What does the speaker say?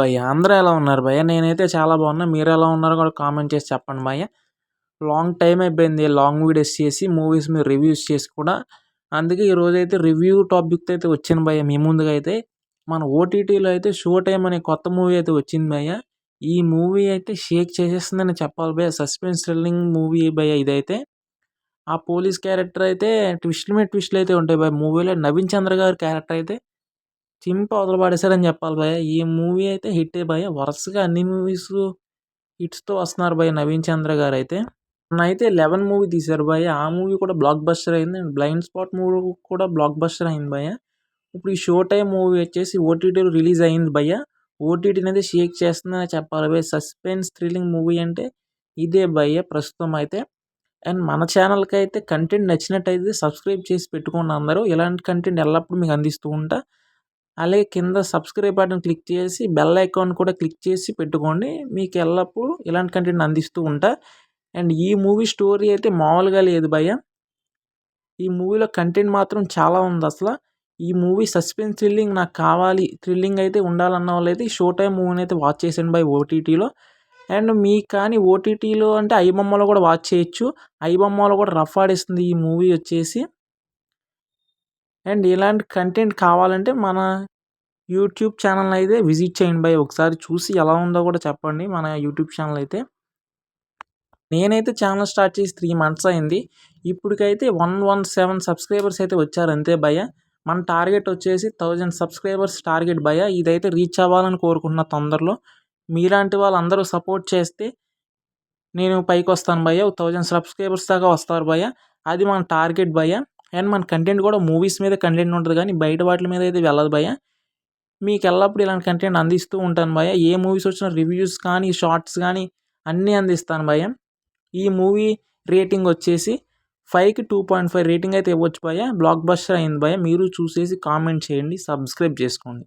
భయ్య అందరూ ఎలా ఉన్నారు భయ్య? నేనైతే చాలా బాగున్నా. మీరు ఎలా ఉన్నారో కూడా కామెంట్ చేసి చెప్పండి భయ్య. లాంగ్ టైం అయిపోయింది. లాంగ్ వీడియోస్ చేసి మూవీస్ మీద రివ్యూస్ చేసి కూడా. అందుకే ఈరోజు అయితే రివ్యూ టాపిక్ అయితే వచ్చింది భయ్య. మీ ముందుగా అయితే మన ఓటీటీలో అయితే షో టైం అనే కొత్త మూవీ అయితే వచ్చింది భయ్య. ఈ మూవీ అయితే షేక్ చేసేస్తుందని చెప్పాలి భయ్య. సస్పెన్స్ థ్రిల్లింగ్ మూవీ భయ్య ఇదైతే. ఆ పోలీస్ క్యారెక్టర్ అయితే ట్విస్ట్ మీద ట్విస్ట్లు అయితే ఉంటాయి భయ్య. మూవీలో నవీన్ చంద్ర గారి క్యారెక్టర్ అయితే చింపి అవతల పడేశారని చెప్పాలి భయ్య. ఈ మూవీ అయితే హిట్ భయ్య. వరుసగా అన్ని మూవీస్ హిట్స్తో వస్తున్నారు భయ్య నవీన్ చంద్ర గారు అయితే. అయితే లెవెన్ మూవీ తీశారు భయ్య. ఆ మూవీ కూడా బ్లాక్ బస్టర్ అయింది. అండ్ బ్లైండ్ స్పాట్ మూవీ కూడా బ్లాక్ బస్టర్ అయింది భయ్య. ఇప్పుడు ఈ షో టైం మూవీ వచ్చేసి ఓటీటీలో రిలీజ్ అయింది భయ్య. ఓటీటీ అనేది షేక్ చేస్తుందని చెప్పాలి భయ్య. సస్పెన్స్ థ్రిల్లింగ్ మూవీ అంటే ఇదే భయ్య ప్రస్తుతం అయితే. అండ్ మన ఛానల్కి అయితే కంటెంట్ నచ్చినట్టయితే సబ్స్క్రైబ్ చేసి పెట్టుకోండి అందరూ. ఇలాంటి కంటెంట్ ఎల్లప్పుడూ మీకు అందిస్తూ ఉంటా. అలాగే కింద సబ్స్క్రైబ్ బటన్ క్లిక్ చేసి బెల్ ఐకాన్ కూడా క్లిక్ చేసి పెట్టుకోండి. మీకు ఎల్లప్పుడూ ఇలాంటి కంటెంట్ అందిస్తూ ఉంటా. అండ్ ఈ మూవీ స్టోరీ అయితే మామూలుగా లేదు భయ్య. ఈ మూవీలో కంటెంట్ మాత్రం చాలా ఉంది అసలు. ఈ మూవీ సస్పెన్స్ థ్రిల్లింగ్ నాకు కావాలి థ్రిల్లింగ్ అయితే ఉండాలన్న వాళ్ళైతే ఈ షో టైం మూవీని అయితే వాచ్ చేసాను బై ఓటీటీలో. అండ్ మీకు కానీ ఓటీటీలో అంటే ఐబొమ్మలో కూడా వాచ్ చేయొచ్చు. ఐబొమ్మలో కూడా రఫ్ ఆడిస్తుంది ఈ మూవీ వచ్చేసి. అండ్ ఇలాంటి కంటెంట్ కావాలంటే మన యూట్యూబ్ ఛానల్ అయితే విజిట్ చేయండి బై ఒకసారి చూసి ఎలా ఉందో కూడా చెప్పండి మన యూట్యూబ్ ఛానల్ అయితే. నేనైతే ఛానల్ స్టార్ట్ చేసి త్రీ మంత్స్ అయింది. ఇప్పటికైతే వన్ వన్ సెవెన్ సబ్స్క్రైబర్స్ అయితే వచ్చారు అంతే భయ మన టార్గెట్ వచ్చేసి థౌజండ్ సబ్స్క్రైబర్స్ టార్గెట్ భయ ఇదైతే రీచ్ అవ్వాలని కోరుకుంటున్న తొందరలో. మీలాంటి వాళ్ళందరూ సపోర్ట్ చేస్తే నేను పైకి వస్తాను భయ్య. థౌజండ్ సబ్స్క్రైబర్స్ దాకా వస్తారు భయ్య. అది మన టార్గెట్ భయ్య. అండ్ మన కంటెంట్ కూడా మూవీస్ మీద కంటెంట్ ఉంటుంది కానీ బయట వాటి మీద అయితే వెళ్ళదు భయ్య. మీకు ఎల్లప్పుడు ఇలాంటి కంటెంట్ అందిస్తూ ఉంటాను భయ్య. ఏ మూవీస్ వచ్చిన రివ్యూస్ కానీ షార్ట్స్ కానీ అన్నీ అందిస్తాను భయ్య. ఈ మూవీ రేటింగ్ వచ్చేసి ఫైవ్కి టూ పాయింట్ ఫైవ్ రేటింగ్ అయితే ఇవ్వచ్చు భయ్య. బ్లాక్ బస్టర్ అయింది భయ్య. మీరు చూసేసి కామెంట్ చేయండి సబ్స్క్రైబ్ చేసుకోండి.